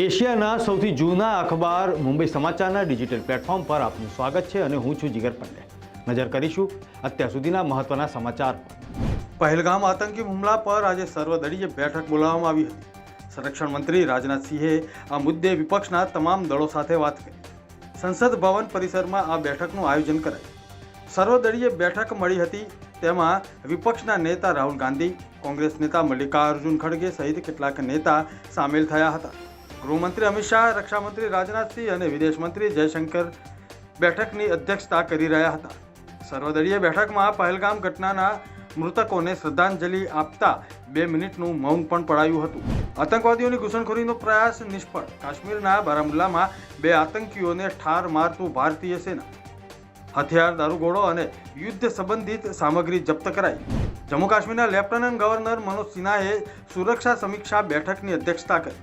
એશિયાના સૌથી જૂના અખબાર મુંબઈ સમાચારના ડિજિટલ પ્લેટફોર્મ પર આપનું સ્વાગત છે અને હું છું જીગર પંડે નજર કરીશું અત્યાર સુધીના મહત્વના સમાચાર પહેલગામ આતંકી હુમલા પર આજે સર્વદળીય બેઠક બોલાવવામાં આવી હતી. સંરક્ષણ મંત્રી રાજનાથસિંહે આ મુદ્દે વિપક્ષના તમામ દળો સાથે વાત કરી. સંસદ ભવન પરિસરમાં આ બેઠકનું આયોજન કરાયું. સર્વદળીય બેઠક મળી હતી તેમાં વિપક્ષના નેતા રાહુલ ગાંધી, કોંગ્રેસ નેતા મલ્લિકાર્જુન ખડગે સહિત કેટલાક નેતા સામેલ થયા હતા. ગૃહમંત્રી અમિત શાહ, રક્ષામંત્રી રાજનાથસિંહ અને વિદેશમંત્રી જયશંકર બેઠકની અધ્યક્ષતા કરી રહ્યા હતા. સર્વદળીય બેઠકમાં પહેલગામ ઘટનાના મૃતકોને શ્રદ્ધાંજલિ આપતા બે મિનિટનું મૌન પણ પડાયું હતું. આતંકવાદીઓની ઘૂસણખોરીનો પ્રયાસ નિષ્ફળ. કાશ્મીરના બારામુલ્લામાં બે આતંકીઓને ઠાર મારતું ભારતીય સેના. હથિયાર, દારૂગોળો અને યુદ્ધ સંબંધિત સામગ્રી જપ્ત કરાઈ. જમ્મુ કાશ્મીરના લેફ્ટનન્ટ ગવર્નર મનોજ સિન્હાએ સુરક્ષા સમીક્ષા બેઠકની અધ્યક્ષતા કરી.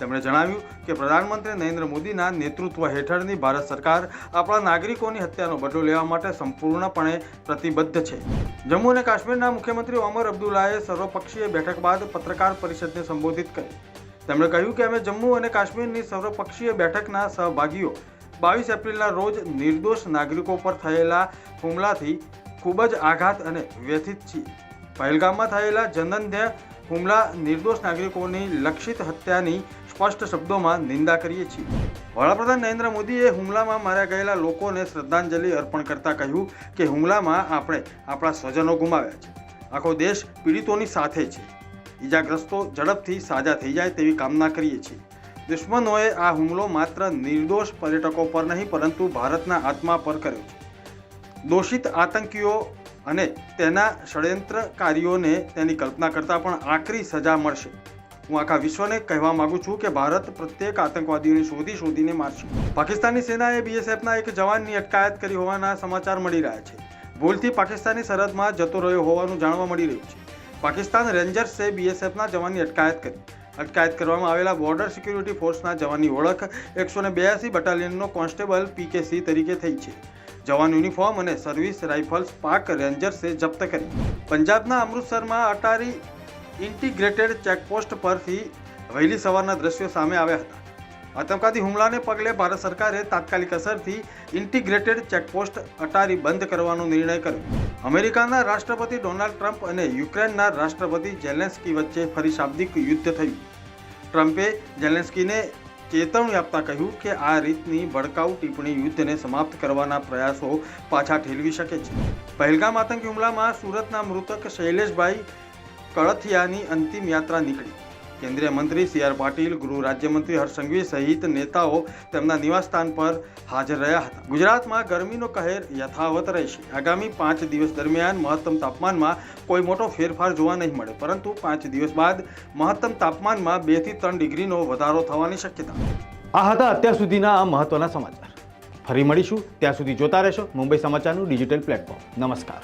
તેમણે જણાવ્યું કે પ્રધાનમંત્રી નરેન્દ્ર મોદીના નેતૃત્વ હેઠળની ભારત સરકાર આપણા નાગરિકોની હત્યાનો બદલો લેવા માટે સંપૂર્ણપણે પ્રતિબદ્ધ છે. જમ્મુ અને કાશ્મીરના મુખ્યમંત્રી ઓમર અબ્દુલ્લાએ સર્વપક્ષીય બેઠક બાદ પત્રકાર પરિષદને સંબોધિત કરી. તેમણે કહ્યું કે અમે જમ્મુ અને કાશ્મીરની સર્વપક્ષીય બેઠકના સહભાગીઓ. બાવીસ એપ્રિલના રોજ નિર્દોષ નાગરિકો પર થયેલા હુમલાથી ખૂબ જ આઘાત અને વ્યથિત છીએ. પહેલગામમાં થયેલા જનન્ય હુમલા નિર્દોષ નાગરિકોની લક્ષિત હત્યાની સ્પષ્ટ શબ્દોમાં નિંદા કરીએ છીએ. વડાપ્રધાન નરેન્દ્ર મોદીએ હુમલામાં માર્યા ગયેલા લોકોને શ્રદ્ધાંજલિ અર્પણ કરતા કહ્યું કે હુમલામાં આપણે આપણા સ્વજનો ગુમાવ્યા છે. આખો દેશ પીડિતોની સાથે છે. ઈજાગ્રસ્તો ઝડપથી સાજા થઈ જાય તેવી કામના કરીએ છીએ. દુશ્મનોએ આ હુમલો માત્ર નિર્દોષ પર્યટકો પર નહીં, પરંતુ ભારતના આત્મા પર કર્યો છે. દોષિત આતંકીઓ અને તેના ષડયંત્રકારીઓને તેની કલ્પના કરતાં પણ આકરી સજા મળશે. હું આખા વિશ્વને કહેવા માંગુ છું કે ભારત પ્રત્યેક આતંકવાદીઓને શોધી શોધીને મારશે. પાકિસ્તાની સેનાએ બીએસએફના એક જવાનની અટકાયત કરી હોવાના સમાચાર મળી રહ્યા છે. ભૂલથી પાકિસ્તાની સરહદમાં જતો રહ્યો હોવાનું જાણવા મળી રહ્યું છે. પાકિસ્તાન રેન્જર્સે બીએસએફના જવાનની અટકાયત કરી. અટકાયત કરવામાં આવેલા બોર્ડર સિક્યુરિટી ફોર્સના જવાનની ઓળખ એકસો ને બ્યાસી બટાલિયનનો કોન્સ્ટેબલ પીકેસી તરીકે થઈ છે. જવાન યુનિફોર્મ અને સર્વિસ રાઇફલ્સ પાક રેન્જર્સે જપ્ત કરી. પંજાબના અમૃતસરમાં અટારી ઇન્ટિગ્રેટેડ ચેકપોસ્ટ પરથી વહેલી સવારના દ્રશ્યો સામે આવ્યા હતા. આતંકવાદી હુમલાને પગલે ભારત સરકારે તાત્કાલિક અસરથી ઇન્ટિગ્રેટેડ ચેકપોસ્ટ અટારી બંધ કરવાનો નિર્ણય કર્યો. અમેરિકાના રાષ્ટ્રપતિ ડોનાલ્ડ ટ્રમ્પ અને યુક્રેનના રાષ્ટ્રપતિ ઝેલેન્સ્કી વચ્ચે ફરી શાબ્દિક યુદ્ધ થયું. ટ્રમ્પે ઝેલેન્સ્કીને ચેતવણી આપતા કહ્યું કે આ રીતની ભડકાઉ ટિપ્પણી યુદ્ધને સમાપ્ત કરવાના પ્રયાસો પાછા ઠેલવી શકે છે. પહેલગામ આતંકી હુમલામાં સુરતના મૃતક શૈલેષભાઈ કળથિયાની અંતિમ યાત્રા નીકળી. કેન્દ્રીય મંત્રી સી આર પાટીલ, ગૃહ રાજ્યમંત્રી હર્ષ સહિત નેતાઓ તેમના નિવાસસ્થાન પર હાજર રહ્યા હતા. ગુજરાતમાં ગરમીનો કહેર યથાવત રહેશે. આગામી પાંચ દિવસ દરમિયાન મહત્તમ તાપમાનમાં કોઈ મોટો ફેરફાર જોવા નહીં મળે, પરંતુ પાંચ દિવસ બાદ મહત્તમ તાપમાનમાં બેથી ત્રણ ડિગ્રીનો વધારો થવાની શક્યતા. આ હતા અત્યાર સુધીના આ મહત્વના સમાચાર. ફરી મળીશું. ત્યાં સુધી જોતા રહેશો મુંબઈ સમાચારનું ડિજિટલ પ્લેટફોર્મ. નમસ્કાર.